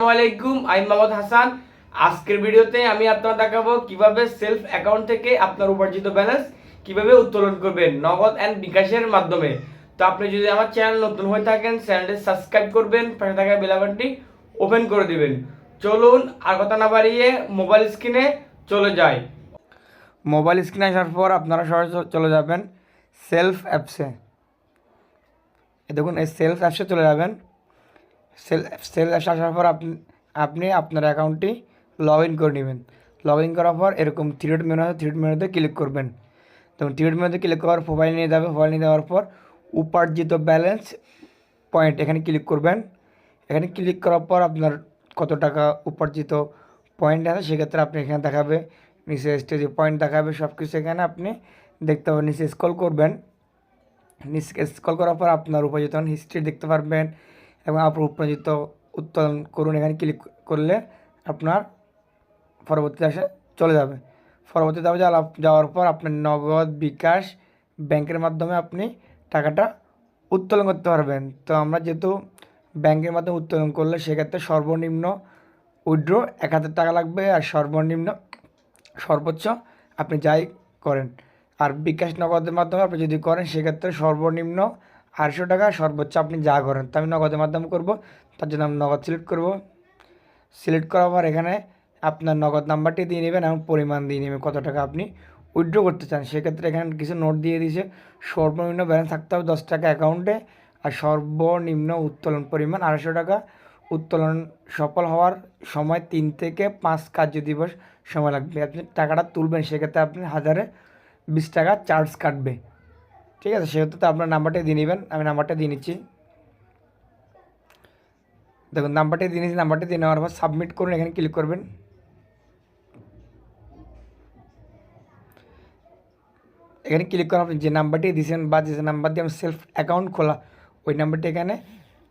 আসসালামাইকুম আমি মোহাম্মদ হাসান আজকের ভিডিওতে আমি আপনার দেখাবো কীভাবে সেলফ অ্যাকাউন্ট থেকে আপনার উপার্জিত ব্যালেন্স কীভাবে উত্তোলন করবেন নগদ অ্যান্ড বিকাশের মাধ্যমে। তো আপনি যদি আমার চ্যানেল নতুন হয়ে থাকেন চ্যানেলটি সাবস্ক্রাইব করবেন, পাশে থাকা বেলাবানটি ওপেন করে দিবেন। চলুন আর কথা না বাড়িয়ে মোবাইল স্ক্রিনে চলে যাই। মোবাইল স্ক্রিনে আসার পর আপনারা সরাসরি চলে যাবেন সেলফ অ্যাপসে দেখুন, এই সেলফ অ্যাপসে চলে যাবেন। সেল সেল অ্যাপস আসার পর আপনি আপনি আপনার অ্যাকাউন্টটি লগ ইন করে নেবেন। লগ ইন করার পর এরকম থ্রিড মেনু আছে থ্রিড মেনুতে ক্লিক করবেন। তখন থ্রিড মেনুতে ক্লিক করার মোবাইল নিয়ে যাবে মোবাইল নিয়ে যাওয়ার পর উপার্জিত ব্যালেন্স পয়েন্ট এখানে ক্লিক করবেন। এখানে ক্লিক করার পর আপনার কত টাকা উপার্জিত পয়েন্ট আছে, সেক্ষেত্রে আপনি এখানে দেখাবে, নিচে স্টেজে পয়েন্ট দেখাবে সব কিছু এখানে আপনি দেখতে পাবেন। নিচে স্কল করবেন। নিচে স্কল করার পর আপনার উপার্জিত হিস্ট্রি দেখতে পারবেন। এবং আপনার উপার্জিত উত্তোলন করুন এখানে ক্লিক করলে আপনার পরবর্তী আসে, চলে যাবে। পরবর্তী যাবে যাওয়ার পর আপনার নগদ বিকাশ ব্যাংকের মাধ্যমে আপনি টাকাটা উত্তোলন করতে পারবেন। তো আমরা যেহেতু ব্যাংকের মাধ্যমে উত্তোলন করলে সেক্ষেত্রে সর্বনিম্ন উইড্রো এক হাজার টাকা লাগবে আর সর্বনিম্ন সর্বোচ্চ আপনি যাই করেন। আর বিকাশ নগদের মাধ্যমে আপনি যদি করেন সেক্ষেত্রে সর্বনিম্ন আড়াইশো টাকা সর্বোচ্চ আপনি যা করেন, তো আমি নগদের মাধ্যমে করব, তার জন্য আমি নগদ সিলেক্ট করব। সিলেক্ট করার পর এখানে আপনার নগদ নাম্বারটি দিয়ে নেবেন এবং পরিমাণ দিয়ে নেবেন, কত টাকা আপনি উইথড্র করতে চান। সেক্ষেত্রে এখানে কিছু নোট দিয়ে দিয়েছে, সর্বনিম্ন ব্যালেন্স থাকতে হবে দশ টাকা অ্যাকাউন্টে আর সর্বনিম্ন উত্তোলন পরিমাণ আড়াইশো টাকা। উত্তোলন সফল হওয়ার সময় তিন থেকে পাঁচ কার্য দিবস সময় লাগবে। আপনি টাকাটা তুলবেন, সেক্ষেত্রে আপনি হাজারে বিশ টাকা চার্জ কাটবে। ঠিক আছে, সেহেতু তো আপনার নাম্বারটা দিয়ে নেবেন, আমি নাম্বারটা দিয়ে নিচ্ছি। দেখুন নাম্বারটা দিয়ে নিচ্ছি নাম্বারটা দিয়ে নেওয়ার পর সাবমিট করুন, এখানে ক্লিক করবেন। এখানে ক্লিক করার পর যে নাম্বারটি দিয়েছেন বা যে নাম্বার দিয়ে আমি সেলফ অ্যাকাউন্ট খোলা, ওই নাম্বারটি এখানে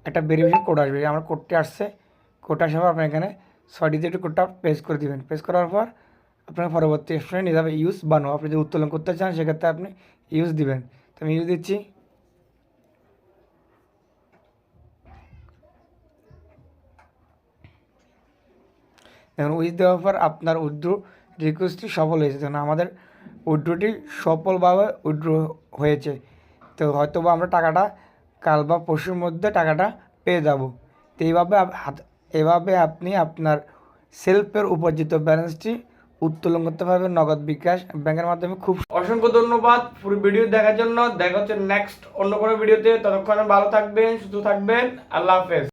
একটা ভেরিফিকেশন কোড আসবে। আমার কোডটি আসছে কোডটা আসার পর আপনি এখানে ছয় ডিজিট কোডটা পেস্ট করে দিবেন। পেস্ট করার পর আপনার পরবর্তী স্টুডেন্ট হবে ইউজ বানো আপনি যদি উত্তোলন করতে চান, সেক্ষেত্রে আপনি ইউজ দিবেন। তো আমি ইউজ দিচ্ছি। দেখুন উইথ দেওয়ার পর আপনার উইথড্র রিকোয়েস্টটি সফল হয়েছে। দেখুন আমাদের উইথড্রটি সফলভাবে উইথড্র হয়েছে। তো হয়তো বা আমরা টাকাটা কাল বা পরশুর মধ্যে টাকাটা পেয়ে যাব। তো এইভাবে এভাবে আপনি আপনার সেলফের উপার্জিত ব্যালেন্সটি উত্তোলন করতে পারবে নগদ বিকাশ ব্যাংকের মাধ্যমে খুব অসংখ্য ধন্যবাদ পুরো ভিডিও দেখার জন্য। দেখা হচ্ছে নেক্সট অন্য কোনো ভিডিওতে। ততক্ষণে ভালো থাকবেন, সুস্থ থাকবেন। আল্লাহ হাফেজ।